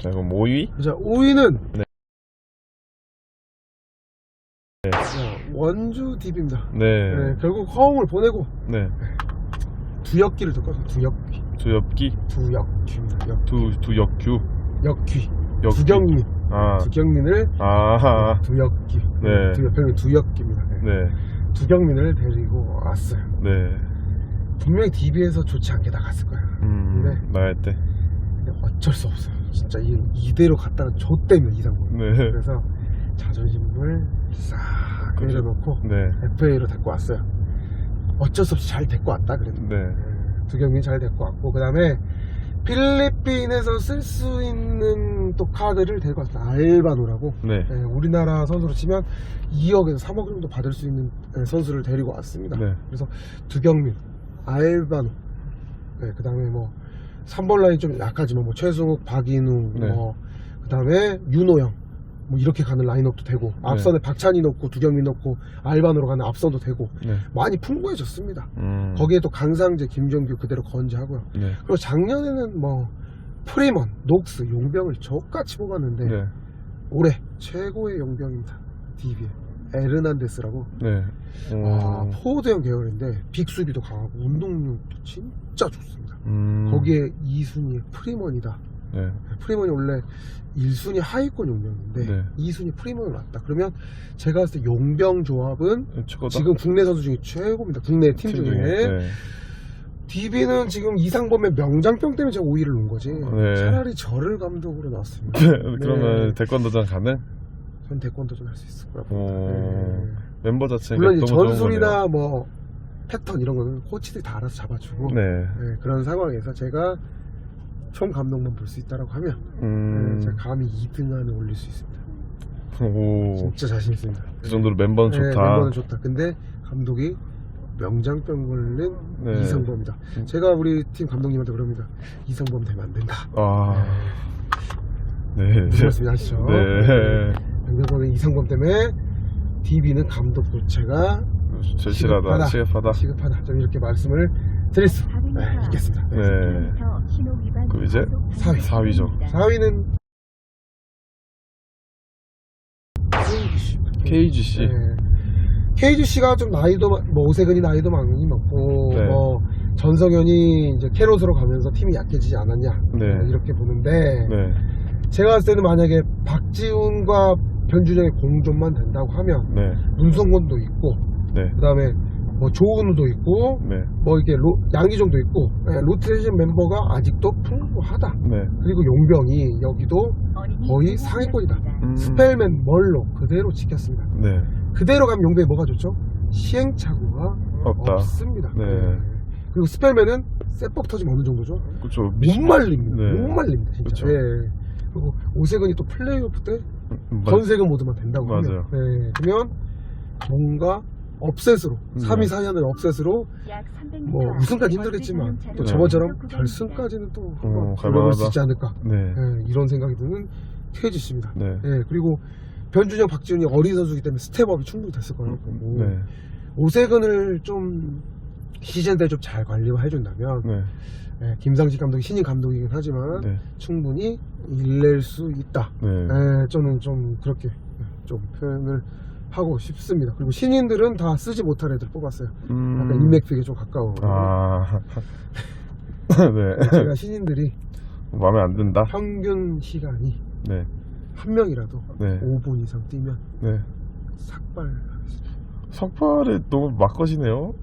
자, 그럼 5위? 자, 5위는 네. 네. 원주 DB입니다. 네. 네, 결국 허웅을 보내고 네. 두역기를 듣고 두역기. 두엽기? 두역귀입니다. 역, 두, 두역규? 역귀. 역기. 두경민. 아. 두경민을 아하. 두역기. 네. 두 별명이 두역기입니다. 네. 네. 두경민을 데리고 왔어요. 네. 분명히 DB에서 좋지 않게 나갔을 거예요. 음. 네. 나갈 때. 근데 어쩔 수 없어요. 진짜 이, 이대로 갔다가 좆됩니다, 이상범. 네. 그래서 자존심을 싹 그죠. 내려놓고 네. FA로 데리고 왔어요. 어쩔 수 없이 잘 데리고 왔다, 그래도. 네. 두경민 잘 데리고 왔고, 그 다음에 필리핀에서 쓸 수 있는 또 카드를 데리고 왔어요. 알바노라고. 네. 예, 우리나라 선수로 치면 2억에서 3억 정도 받을 수 있는 예, 선수를 데리고 왔습니다. 네. 그래서 두경민, 알바노, 네, 그 다음에 뭐 3번 라인 좀 약하지만 뭐 최승욱, 박인웅, 네. 뭐 그다음에 윤호영 뭐 이렇게 가는 라인업도 되고 앞선에 박찬희 넣고 두경민 넣고 알바노로 가는 앞선도 되고 네. 많이 풍부해졌습니다. 음. 거기에 또 강상재, 김정규 그대로 건재하고요. 네. 그리고 작년에는 뭐 프리먼, 녹스, 용병을 족같이 뽑았는데 네. 올해 최고의 용병입니다. DB에 에르난데스라고 네. 아, 음. 포워드형 계열인데 빅수비도 강하고 운동력도 진짜 좋습니다. 음. 거기에 2순위의 프리먼이다. 네. 프리먼이 원래 1순위 하위권 용병인데 네. 2순위 프리먼을 놨다. 그러면 제가 봤을 때 용병 조합은 최고다. 지금 국내 선수 중에 최고입니다. 국내 팀, 중에. 네. DB는 지금 이상범의 명장병 때문에 제가 5위를 놓은 거지. 네. 차라리 저를 감독으로 놨습니다. 그러면 네. 태권도장 가 능? 전 태권도전 할수 있을 거라고 오. 봅니다. 네. 멤버 자체가 물론 이제 너무 좋은 전술이나 뭐 패턴 이런 거는 코치들이 다 알아서 잡아주고. 네. 네, 그런 상황에서 제가 총 감독만 볼 수 있다라고 하면 음. 네, 제가 감히 2등 안에 올릴 수 있습니다. 오. 진짜 자신 있습니다. 그 정도로 멤버는 네, 좋다. 멤버는 좋다. 근데 감독이 명장병 걸린 네. 이성범이다. 음. 제가 우리 팀 감독님한테 그럽니다. 이성범 되면 안 된다. 아. 네. 무슨 말씀이 아시죠? 네. 명장병은 이성범 때문에 DB는 감독 교체가 절실하다. 시급하다. 시급하다. 좀 이렇게 말씀을 드릴 수 네, 있겠습니다. 네. 그럼 이제 4위. 4위죠. 4위는 KGC. 네. KGC가 좀 나이도 많- 뭐 오세근이 나이도 많이 먹고 네. 뭐 전성현이 이제 캐롯으로 가면서 팀이 약해지지 않았냐 네. 뭐 이렇게 보는데 네. 제가 봤을 때는 만약에 박지훈과 변준영의 공존만 된다고 하면 네. 문성곤도 있고 네. 그 다음에 뭐 조은우도 있고 네. 뭐 이렇게 로- 양희종도 있고 네, 로테이션 멤버가 아직도 풍부하다 네. 그리고 용병이 여기도 거의 상위권이다. 음. 스펠맨 멀로 그대로 지켰습니다 네. 그대로 가면 용병이 뭐가 좋죠? 시행착오가 없다. 없습니다 네. 그리고 스펠맨은 쇠뻑 터지면 어느 정도죠? 그렇죠. 못 말립니다 네. 못 말립니다 진짜 그쵸. 예. 그리고 오세근이 또 플레이오프 때 음, 건세금 모드만 된다고 맞아요. 하면 네. 그러면 뭔가 업셋으로 네. 3위 4위 하는 업셋으로 뭐 우승까지 힘들겠지만 또 네. 저번처럼 결승까지는 또 한번 어, 걸어볼 수. 있지 않을까 네. 예, 이런 생각이 드는 KGC입니다 네. 예, 그리고 변준영, 박지훈이 어린 선수이기 때문에 스텝업이 충분히 됐을 거라고 보고 네. 오세근을 좀 시즌 때 좀 잘 관리만 해준다면 네. 예, 김상식 감독이 신인 감독이긴 하지만 네. 충분히 일낼 수 있다 네. 예, 저는 좀 그렇게 예, 좀 표현을 하고 싶습니다 그리고 신인들은 다 쓰지 못할 애들 뽑았어요 음. 약간 인맥픽에 좀 가까워 아. 네. 제가 신인들이 마음에 안 든다. 평균 시간이 네. 한 명이라도 네. 5분 이상 뛰면 네. 삭발하겠습니다 석발에 너무 막 것이네요.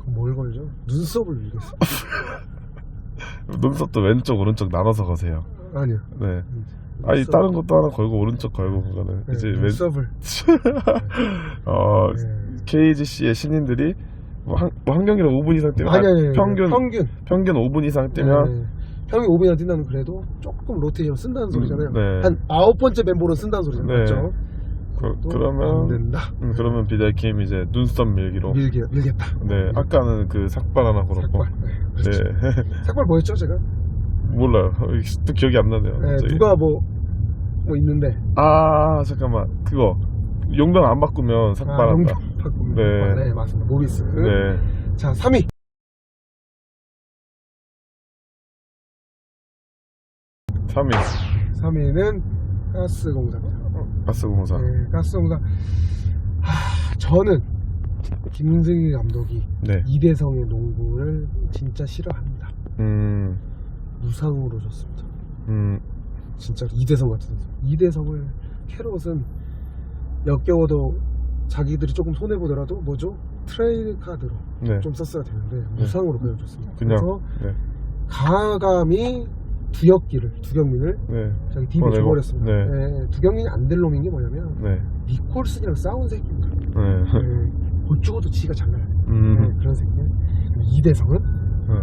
그럼 뭘 걸죠? 눈썹을 밀겠습니다 눈썹도 왼쪽 오른쪽 나눠서 거세요. 아니요 네. 아니 눈썹. 다른 것도 하나 걸고 오른쪽 걸고 그거는 네, 이제 왼 눈썹을 어 네. KGC의 신인들이 뭐 한, 뭐 한 경기를 5분 이상 뛰면 아니 아니 아, 평균 평균 평균 5분 이상 뛰면 네. 평균 5분이나 뛴다는 그래도 조금 로테이션 쓴다는 소리잖아요 네. 한 아홉 번째 멤버로 쓴다는 소리잖아요 네. 맞죠? 그, 또안 그러면 된다 음, 그러면 비달킴 이제 눈썹 밀기로 밀게, 밀겠다 네 아까는 그 삭발 하나 걸었고 삭발 네, 그렇죠. 네 삭발 뭐였죠 제가? 몰라요 또 기억이 안 나네요 네, 갑자기. 누가 뭐, 뭐 있는데 아 잠깐만 그거 용병 안 바꾸면 아, 삭발한다 용병 바꾸면 네. 아, 네 맞습니다 모비스 네 자 3위 3위 3위는 가스공사입니다. 가스공사. 네, 가스공사. 하, 저는 김승희 감독이 네. 이대성의 농구를 진짜 싫어합니다. 음, 무상으로 줬습니다. 음, 진짜 이대성 같은 선수. 이대성을 캐롯은 역겨워도 자기들이 조금 손해 보더라도 뭐죠? 트레이드 카드로 네. 좀 썼어야 되는데 무상으로 보여줬습니다. 그냥, 그래서 네. 가감이 두혁기를 두경민을 네. 저기 팀에 보내고, 줘버렸습니다. 네. 네, 두경민이 안 될 놈인 게 뭐냐면 네. 니콜슨이랑 싸운 새끼입니다. 네. 네, 곧 죽어도 지가 장난 아니에요. 네, 음, 그런 새끼. 이대성은 네.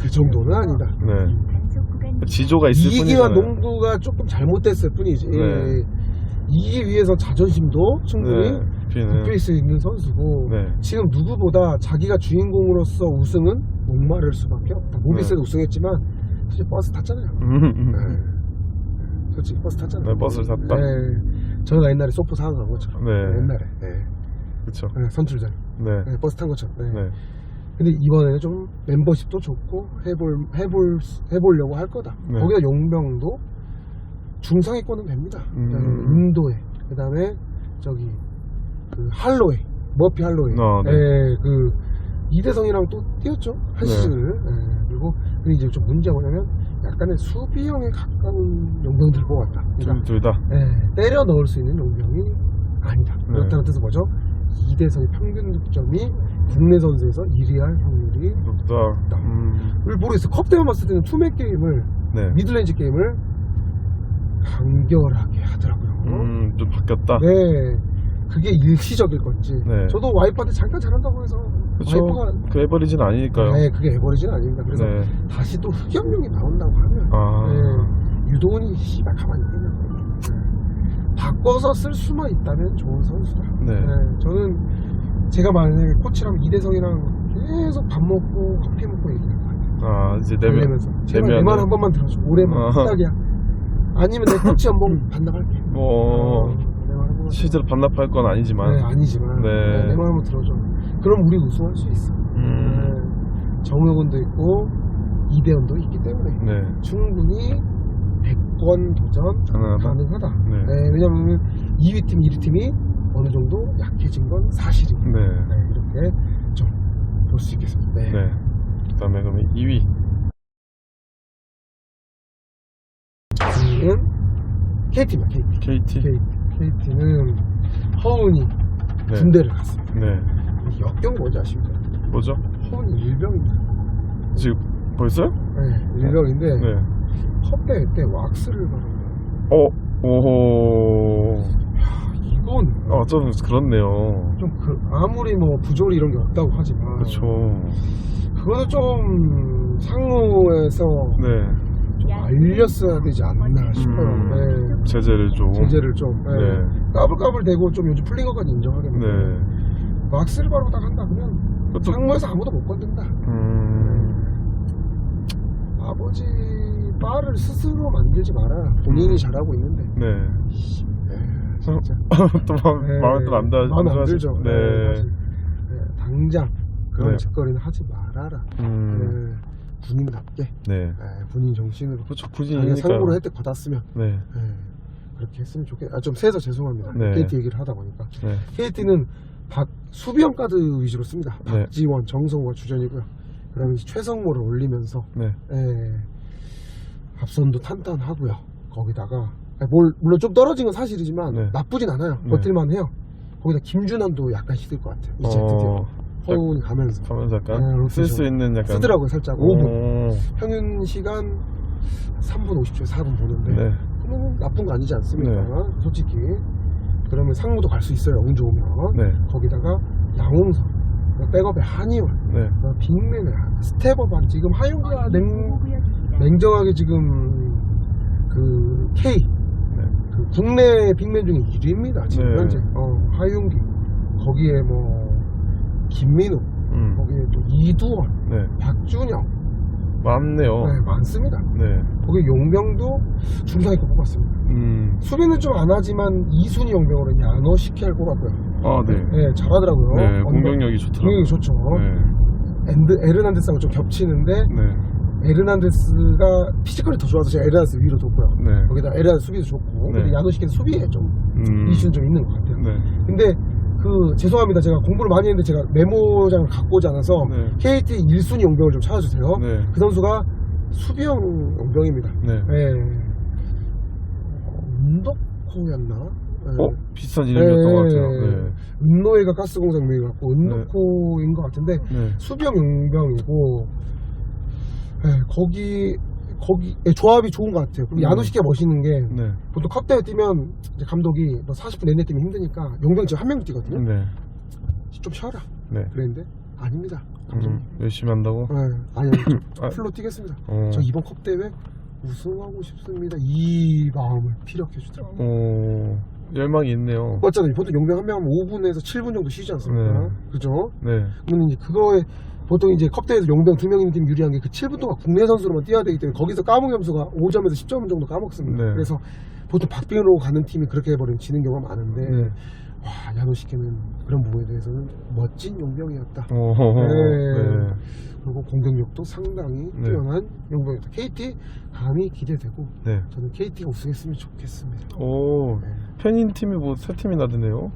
그 정도는 아니다. 네. 지조가 있을 이기기와 뿐이잖아요. 농구가 조금 잘못됐을 뿐이지. 네. 이기기 위해서 자존심도 충분히 네. 비는. 수 있는 선수고 네. 지금 누구보다 자기가 주인공으로서 우승은 목마를 수밖에 없다. 모비스도 우승했지만 사실 버스 탔잖아요. 음, 음. 네. 솔직히 버스 탔잖아요. 네, 버스를 탔다. 네. 저희가 옛날에 소포 사항 간 것처럼. 네. 옛날에. 네. 그쵸. 네, 선출전. 네. 네, 버스 탄 것처럼. 네. 네. 근데 이번에는 좀 멤버십도 좋고 해볼 해볼 해보려고 할 거다. 네. 거기다 용병도 중상위권은 됩니다. 음. 그다음에 인도에 그다음에 저기 그 할로웨이 머피 할로웨이. 아, 네. 예, 그 이대성이랑 또 뛰었죠 한 네. 시즌을. 예, 그리고 근데 이제 좀 문제가 뭐냐면 약간의 수비형에 가까운 용병들을 뽑았다. 그러니까 둘, 둘 다. 예, 때려 넣을 수 있는 용병이 아니다. 네. 그렇다는 뜻은 뭐죠? 이대성의 평균 득점이 국내 선수에서 1위 할 확률이 높다. 음, 왜 모르겠어. 컵 때만 봤을 때는 투맨 게임을 네. 미들레인지 게임을 간결하게 하더라고요. 음, 좀 바뀌었다. 네, 그게 일시적일 건지. 네. 저도 와이프한테 잠깐 잘한다고 해서 그쵸. 와이프가 그 에버리지는 아니니까요. 네, 그게 에버리지는 아닙니다. 그래서 네. 다시 또 흑염룡이 나온다고 하면 아, 네, 유도훈이 씨발 가만히 있겠냐고. 네. 바꿔서 쓸 수만 있다면 좋은 선수다. 네. 네, 저는 제가 만약에 코치랑 이대성이랑 계속 밥 먹고 커피 먹고 얘기할 것 같아요. 아, 이제 내면. 달래면서 제발 내면은- 내말 한 번만 들어줘. 올해만 어. 부탁이야. 아니면 내 코치 한번 반납할게. 뭐, 내말 한 번만. 실제로 반납할 건 아니지만. 네, 아니지만 네. 내 말 한번 들어줘. 그럼 우리 우승할 수 있어. 음, 네. 정우근도 있고 이대현도 있기 때문에 네. 충분히 100번 도전 가능하다. 가능하다. 네. 네, 왜냐면 2위 팀, 1위 팀이 어느 정도 약해진 건 사실입니다. 네. 네, 이렇게 좀 볼 수 있겠습니다. 네. 네. 그 다음에 그러면 2위. 2위는 KT입니다. KT. KT. KT. KT는 허운이 네. 군대를 갔습니다. 네. 이 역경이 뭔지 아십니까? 뭐죠? 허운이 일병입니다. 지금 벌써요? 네, 일병인데 네. 컵대회 때 왁스를 바르는 어, 오호. 이건 아, 좀 그렇네요. 좀 그, 아무리 뭐 부조리 이런 게 없다고 하지만 그쵸. 그거는 좀 상무에서 네. 좀 알렸어야 되지 않나 싶어요. 음. 네. 제재를 좀. 제재를 좀 네. 네. 까불까불 대고 좀 요즘 풀린 것까지 인정하겠는데 네. 왁스를 바르고 딱 한다 그러면 그것도, 상무에서 아무도 못 건든다. 음, 아버지 바를 스스로 만들지 마라. 본인이 음. 잘하고 있는데. 네. 네, 진짜. 또 마음, 네, 마음에 또안 들, 마음에 안 들죠. 네. 네, 사실. 네, 당장 그런 네. 짓거리는 하지 말아라. 음, 네, 군인답게 네. 네, 군인 정신으로 그렇죠. 자기가 굳이니까. 상부로 혜택 받았으면 네. 네, 그렇게 했으면 좋겠. 아좀 세서 죄송합니다. 네. KT 얘기를 하다 보니까 네. KT는 박 수비형 카드 위주로 씁니다. 네. 박지원, 정성호가 주전이고요. 그다음에 이제 최성모를 올리면서 네. 예, 앞선도 탄탄하고요. 거기다가 뭘- 물론 좀 떨어진 건 사실이지만 네. 나쁘진 않아요. 네. 버틸만 해요. 거기다 김준환도 약간 힘들 것 같아요. 이제 드디어 어, 허운이 가면서 가면서 약간 네, 쓸 수. 있는 약간. 쓰더라고요. 살짝 5분. 오, 평균 시간 3분 50초, 4분 보는데 네. 그러면 나쁜 거 아니지 않습니까? 네. 솔직히 그러면 상무도 갈 수 있어요. 운 좋으면 네. 거기다가 양홍석 백업에 한의원 네. 어, 빅맨에 스텝업한 지금 하윤기가 냉, 냉정하게 지금 그 K 네. 그 국내 빅맨 중에 1위입니다 지금 네. 현재 어, 하윤기 거기에 뭐 김민우 음, 거기에 또 이두원 네. 박준영 많네요. 네, 많습니다 네. 거기 용병도 중상위권 뽑았습니다 음, 수비는 좀 안 하지만 이순위 용병으로 야노 시키를 뽑았고요 아, 네. 네 잘하더라고요 네, 공격력이 좋더라고요. 공격이 좋죠 네. 엔드, 에르난데스하고 좀 겹치는데 네. 에르난데스가 피지컬이 더 좋아서 제가 에르난데스 위로 뒀고요. 네. 거기다 에르난데스 수비도 좋고. 네. 근데 야노시키는 수비에 좀 음. 이슈는 좀 있는 것 같아요. 네. 근데 그 죄송합니다. 제가 공부를 많이 했는데 제가 메모장을 갖고 오지 않아서 네. KT 1순위 용병을 좀 찾아주세요. 네. 그 선수가 수비형 용병입니다. 네. 네. 은덕호였나? 네. 어? 비슷한 이름이었던 것 같아요. 네. 은노회가 가스공사 명이 같고 은덕호인 것 같은데 네. 수비형 용병이고 네, 거기 거기 예, 조합이 좋은 것 같아요. 그리고 음. 야노시키가 멋있는 게 네. 보통 컵대회 뛰면 이제 감독이 뭐 40분 내내 뛰면 힘드니까 용병 지금 한명 뛰거든요. 네. 좀 쉬어라. 네. 그랬는데 아닙니다. 음, 열심히 한다고? 네, 아니 좀 아. 풀로 뛰겠습니다. 어. 저 이번 컵 대회 우승하고 싶습니다. 이 마음을 피력해 주더라고요. 어. 열망이 있네요. 맞잖아요. 보통 용병 한 명 하면 5분에서 7분 정도 쉬지 않습니까? 네. 그죠? 네. 그러면 이제 그거에 보통 이제 컵대회에서 용병 두명 있는 팀 유리한 게 그 7분 동안 국내 선수로만 뛰어야 되기 때문에 거기서 까먹 점수가 5점에서 10점 정도 까먹습니다. 네. 그래서 보통 박빙으로 가는 팀이 그렇게 해버리면 지는 경우가 많은데 네. 와 야노시키는 그런 부분에 대해서는 멋진 용병이었다. 어. 네. 네. 그리고 공격력도 상당히 네. 뛰어난 용병이었다. KT 감히 기대되고 네. 저는 KT가 우승했으면 좋겠습니다. 오. 네. 팬인 팀이 뭐 세 팀이나 되네요.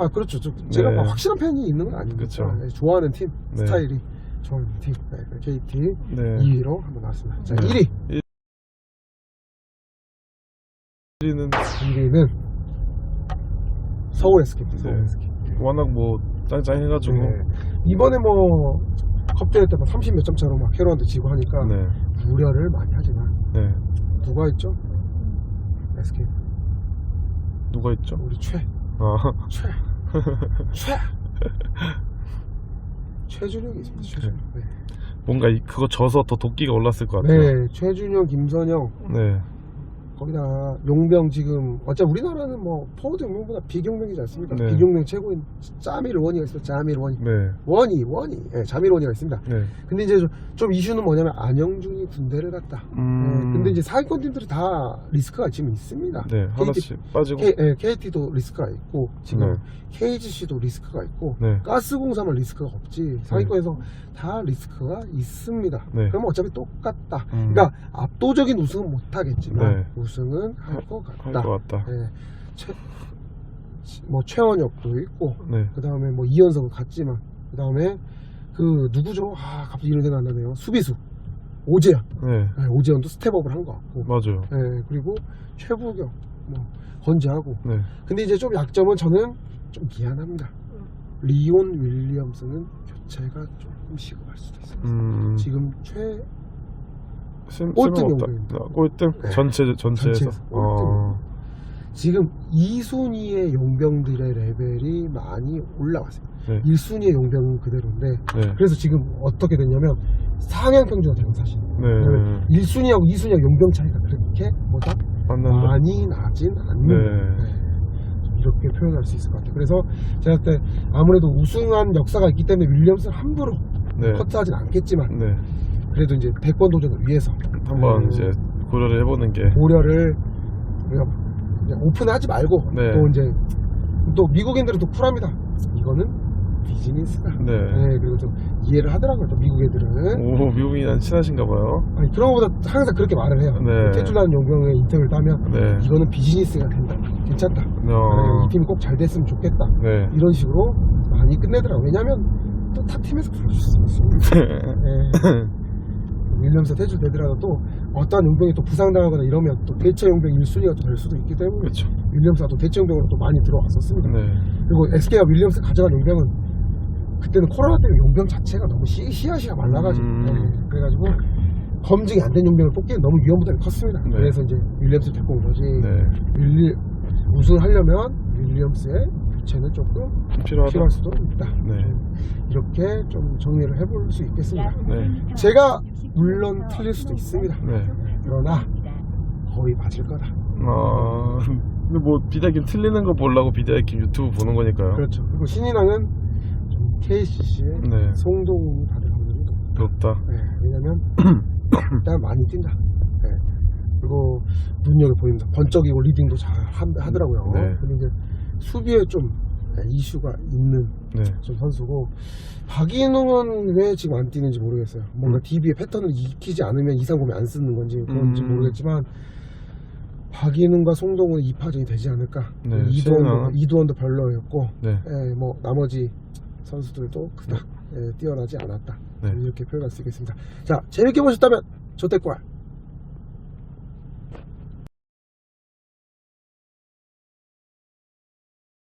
아 그렇죠. 저, 제가 네. 막 확실한 팬이 있는 건 아니니까 그쵸. 네, 좋아하는 팀 네. 스타일이 좋아하는 팀 네, KT 네. 2위로 한번 나왔습니다. 자 네. 1위 1위는 1위는 서울 SK입니다. 서울 네. SK. 워낙 뭐 짱짱 해가지고. 네. 이번에 뭐 컵대회 때뭐 30몇 점 차로 막 캐로한테 지고 하니까 네. 우려를 많이 하지만 네. 누가 있죠? SK 누가 있죠? 우리 최 아. 최 최. 최준영이 있습니다. 최준영. 네. 뭔가 이- 그거 져서 더 도끼가 올랐을 것 같아요. 네, 최준영, 김선영, 네. 거기다 용병 지금 어차피 우리나라는 뭐 포워드 용병보다 비경병이지 않습니까? 네. 비경병 최고인 짜밀 원이가 있어요. 짜밀 원이. 네. 원이 원이. 예, 자밀 원이가 있습니다. 네. 근데 이제 좀, 좀 이슈는 뭐냐면 안영준이 군대를 갔다. 음. 예, 근데 이제 사기권 팀들이 다 리스크가 지금 있습니다. 네. 하나씩 빠지고. K, 예, KT도 리스크가 있고 지금 네. KGC도 리스크가 있고 네. 가스공사만 리스크가 없지 상위권에서 다 리스크가 있습니다. 네. 그러면 어차피 똑같다. 음. 그러니까 압도적인 우승은 못하겠지만 네. 우승은 할것할 같다. 것 같다. 네. 최, 뭐 최원혁도 있고 네. 그 다음에 뭐 이현석은 갔지만 그 다음에 그 누구죠? 아 갑자기 이름 생각 안 나네요. 수비수 오재현. 네. 네, 오재현도 스텝업을 한 것 같고. 맞아요. 네, 그리고 최부경 뭐 건재하고. 네. 근데 이제 좀 약점은 저는 좀 미안합니다. 리온 윌리엄스는 교체가 조금 시급할 수도 있어요. 음. 지금 최 쓸- 꼴등 쓸모없다. 용도입니다. 아, 꼴등? 네. 전체, 전체에서. 전체에서. 어. 지금 2순위의 용병들의 레벨이 많이 올라왔습니다. 네. 1순위의 용병은 그대로인데 네. 그래서 지금 어떻게 됐냐면 상향 평준화 되는 사실. 네. 1순위하고 2순위하고 용병 차이가 그렇게 뭐다 만난다. 많이 나진 않는 네. 네. 좀 이렇게 표현할 수 있을 것 같아요. 그래서 제가 볼때 아무래도 우승한 역사가 있기 때문에 윌리엄스를 함부로 네. 커트하진 않겠지만 네. 그래도 이제 100번 도전을 위해서 한번 음. 이제 고려를 해보는 게. 고려를 우리가 그냥 오픈하지 말고 네. 또 이제 또 미국인들은 또 쿨합니다. 이거는 비즈니스다. 네. 네, 그리고 좀 이해를 하더라고요. 또 미국 애들은 오, 미국인이랑 친하신가 봐요. 아니 그런 것보다 항상 그렇게 말을 해요. 네. 캐줄라는 용병의 인터뷰를 따면 네. 이거는 비즈니스가 된다. 괜찮다. 네, 어. 이 팀이 꼭 잘 됐으면 좋겠다. 네. 이런 식으로 많이 끝내더라고요. 왜냐면 또 타 팀에서 그럴 수 있습니다. 네. 윌리엄스 퇴출 되더라도 또 어떠한 용병이 또 부상당하거나 이러면 또 대체 용병 1순위가 또 될 수도 있기 때문에 그렇죠. 윌리엄스가 또 대체 용병으로 또 많이 들어왔었습니다. 네. 그리고 SK가 윌리엄스 가져간 용병은 그때는 코로나 때문에 용병 자체가 너무 시, 씨앗이가 말라가지고 음. 네, 그래가지고 검증이 안 된 용병을 뽑기는 너무 위험 부담이 컸습니다. 네. 그래서 이제 윌리엄스를 데리고 온 거지. 네. 윌리, 우승을 하려면 윌리엄스의 교체는 조금 필요하다. 필요할 수도 있다. 네. 이렇게 좀 정리를 해볼 수 있겠습니다. 네. 제가 물론 틀릴 수도 있습니다. 네. 그러나 거의 맞을 거다. 아, 근데 뭐 비대kim 틀리는 거 보려고 비대kim 유튜브 보는 거니까요. 그렇죠. 그리고 신인왕은 좀 KCC의 네. 송동훈이 받을 확률이 높다. 높다. 네, 왜냐면 일단 많이 뛴다. 네. 그리고 눈여겨 보입니다. 번쩍이고 리딩도 잘 하, 더라고요 네. 근데 이제 수비에 좀 네, 이슈가 있는 네. 좀 선수고 박인웅은 왜 지금 안 뛰는지 모르겠어요. 뭔가 음. DB의 패턴을 익히지 않으면 이상범이 안 쓰는 건지 그런지 음. 모르겠지만 박인웅과 송동훈 이파전이 되지 않을까. 네, 수능은. 이두원도 별로였고 네. 예, 뭐 나머지 선수들도 그닥 예, 뛰어나지 않았다. 네. 이렇게 표현할 수 있겠습니다. 자 재밌게 보셨다면 저댓글